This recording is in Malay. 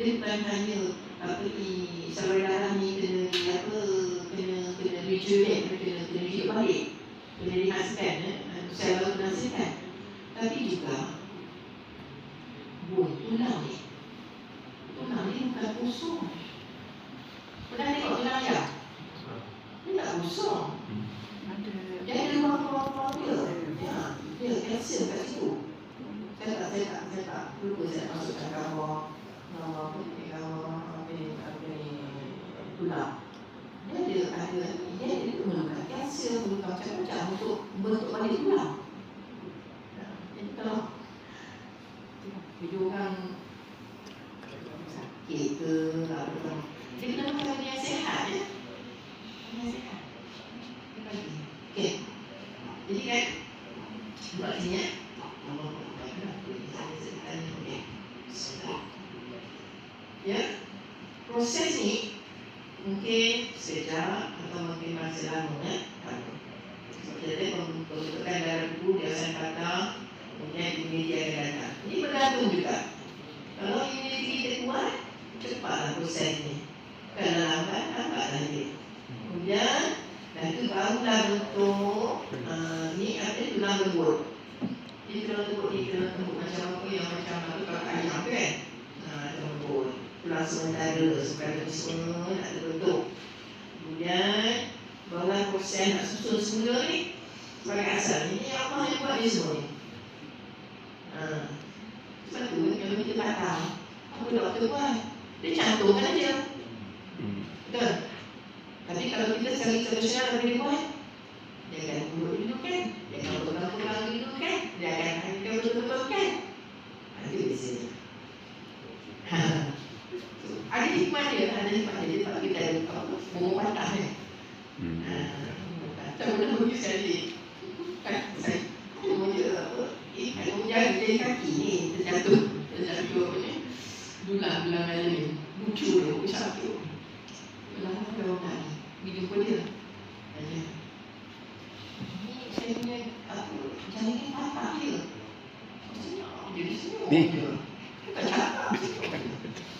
dia bukan hanya apa ni saluran darah ni kena apa kena kena rejuvenate kena kena hidup balik. Kena dihaskan eh, sel baru kena hasilkan tapi juga boi tulang ni. Tulang ni bukan kosong. Pernah tengok tulang ayam dia tak kosong. Dia ada ruang-ruang dia. Ya dia kalsium kat situ. Saya tak saya tak saya tak lupa saya masukkan gambar gambar apa ni gambar apa ni apa ni tulang dia ada ada dia ada memerlukan kalsium memerlukan macam-macam untuk membentuk balik tulang Ya, jadi kalau bila orang sakit ke apa ke dia kena makan benda yang sihat ya benda yang sihat dia bagi okey jadi kan buat sini ya Ya, proses ni mungkin sejak atau mungkin masih lama ya. Seperti pembentukan darah tubuh dia akan datang, kemudian imuniti akan datang. Ini bergantung juga. Kalau imuniti kita kuat, cepatlah proses ni. Kalau lambat, lambatlah dia. Kemudian, dan itu barulah bentuk uh, ni apa tulang lembut. Jadi tulang lembut ni tulang lembut macam apa yang macam apa kalau ayam kan? Ha, tulang lembut. Tulang sementara supaya dia semua nak terbentuk. Kemudian barulah proses nak susun semula ni sebagai asal. Ini Allah yang buat ni semua ni. Ha. Sebab tu kalau kita tak tahu apa doktor buat, dia cantumkan aja. Betul? Tapi kalau kita secara tradisional apa dia buat? Dia akan urut dulu kan? Dia akan pegang-pegang dulu kan? Dia akan angkat betul-betul kan? Ha, itu biasanya. Ha. Ada hikmah dia, ada hikmah dia. Dia tak kita ada apa? Ni. Ha. Tak boleh bagi sekali. Kan? Saya mau dia apa? Eh, kalau jaga dia kaki ni, terjatuh. Terjatuh apa ni? Dulang-dulang air ni. Lucu dia, ucap tu. Belah apa orang tadi? Bila jumpa dia Tanya Ni saya punya apa Jalan ni patah dia Maksudnya Dia di sini Ni. je Dia tak cakap